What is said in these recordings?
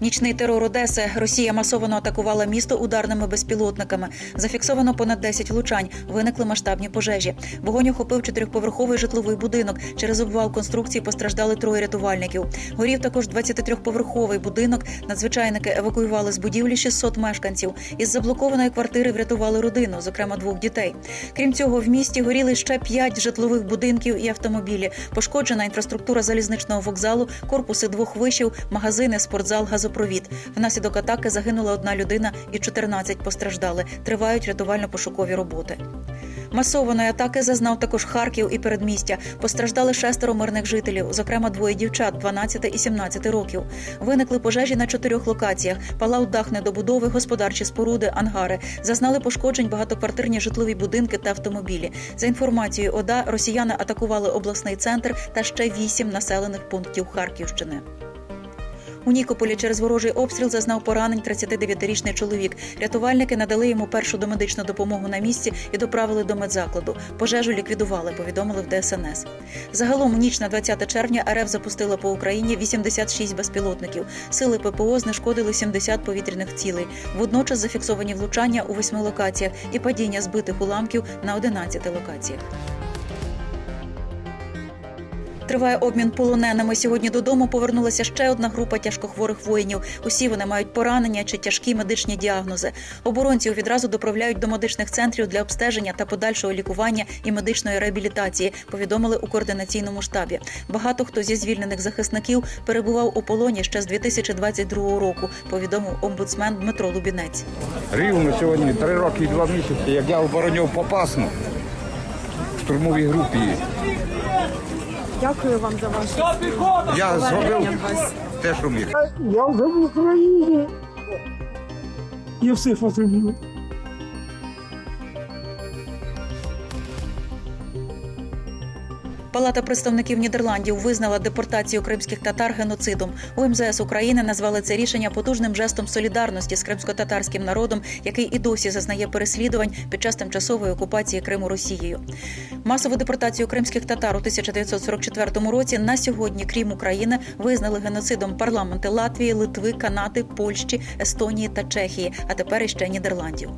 Нічний терор Одеси. Росія масово атакувала місто ударними безпілотниками. Зафіксовано понад 10 влучань. Виникли масштабні пожежі. Вогонь охопив чотирьохповерховий житловий будинок. Через обвал конструкції постраждали троє рятувальників. Горів також 23-поверховий будинок. Надзвичайники евакуювали з будівлі 600 мешканців. Із заблокованої квартири врятували родину, зокрема двох дітей. Крім цього, в місті горіли ще п'ять житлових будинків і автомобілі. Пошкоджена інфраструктура залізничного вокзалу, корпуси двох вишів, магазини, спортзал, газопровід. Внаслідок атаки загинула одна людина і 14 постраждали. Тривають рятувально-пошукові роботи. Масованої атаки зазнав також Харків і передмістя. Постраждали шестеро мирних жителів, зокрема двоє дівчат 12 і 17 років. Виникли пожежі на чотирьох локаціях: палав дах недобудови, господарчі споруди, ангари. Зазнали пошкоджень багатоквартирні житлові будинки та автомобілі. За інформацією ОДА, росіяни атакували обласний центр та ще вісім населених пунктів Харківщини. У Нікополі через ворожий обстріл зазнав поранень 39-річний чоловік. Рятувальники надали йому першу домедичну допомогу на місці і доправили до медзакладу. Пожежу ліквідували, повідомили в ДСНС. Загалом ніч на 20 червня РФ запустила по Україні 86 безпілотників. Сили ППО знешкодили 70 повітряних цілей. Водночас зафіксовані влучання у восьми локаціях і падіння збитих уламків на 11 локаціях. Триває обмін полоненими. Сьогодні додому повернулася ще одна група тяжкохворих воїнів. Усі вони мають поранення чи тяжкі медичні діагнози. Оборонців відразу доправляють до медичних центрів для обстеження та подальшого лікування і медичної реабілітації. Повідомили у координаційному штабі. Багато хто зі звільнених захисників перебував у полоні ще з 2022 року. Повідомив омбудсмен Дмитро Лубінець. Рівно сьогодні три роки і два місяці, як я обороняв Попасну в штурмовій групі. Дякую вам за ваше Я зробив те, що міг. Я вже в Україні. Я все фотографую. Палата представників Нідерландів визнала депортацію кримських татар геноцидом. У МЗС України назвали це рішення потужним жестом солідарності з кримсько-татарським народом, який і досі зазнає переслідувань під час тимчасової окупації Криму Росією. Масову депортацію кримських татар у 1944 році на сьогодні, крім України, визнали геноцидом парламенти Латвії, Литви, Канади, Польщі, Естонії та Чехії, а тепер іще Нідерландів.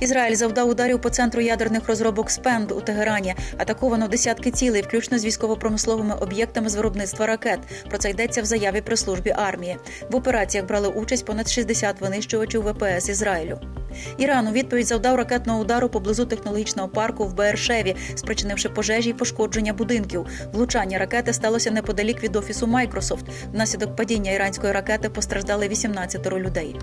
Ізраїль завдав ударів по центру ядерних розробок Спенд у Тегерані. Атаковано десятки цілей, включно з військово-промисловими об'єктами з виробництва ракет. Про це йдеться в заяві при службі армії. В операціях брали участь понад 60 винищувачів ВПС Ізраїлю. Іран у відповідь завдав ракетного удару поблизу технологічного парку в Бершеві, спричинивши пожежі й пошкодження будинків. Влучання ракети сталося неподалік від офісу Майкрософт. Внаслідок падіння іранської ракети постраждали 18 людей.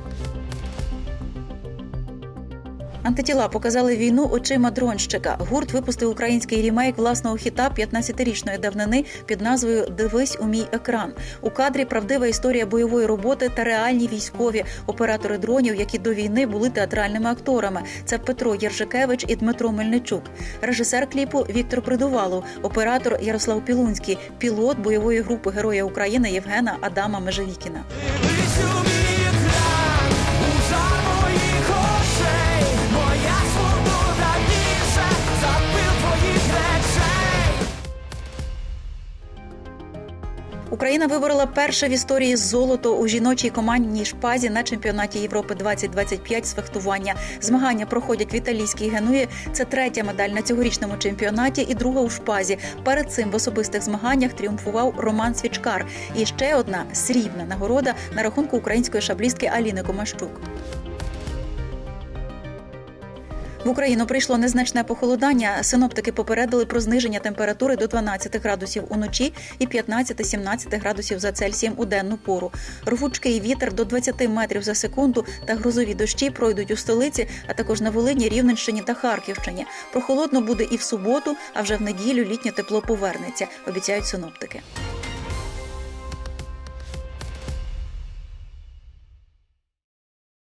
Антитіла показали війну очима дронщика. Гурт випустив український рімейк власного хіта 15-річної давнини під назвою Дивись у мій екран. У кадрі правдива історія бойової роботи та реальні військові оператори дронів, які до війни були театральними акторами. Це Петро Єржикевич і Дмитро Мельничук. Режисер кліпу Віктор Придувалов, оператор Ярослав Пілунський, пілот бойової групи Героя України Євгена Адама Межевікіна. Україна виборола перше в історії золото у жіночій командній шпазі на чемпіонаті Європи 2025 з фехтування. Змагання проходять в італійській Генуї. Це третя медаль на цьогорічному чемпіонаті і друга у шпазі. Перед цим в особистих змаганнях тріумфував Роман Свічкар. І ще одна срібна нагорода на рахунку української шаблістки Аліни Комащук. В Україну прийшло незначне похолодання. Синоптики попередили про зниження температури до 12 градусів уночі і 15-17 градусів за Цельсієм у денну пору. Рвучкий вітер до 20 метрів за секунду та грозові дощі пройдуть у столиці, а також на Волині, Рівненщині та Харківщині. Прохолодно буде і в суботу, а вже в неділю літнє тепло повернеться, обіцяють синоптики.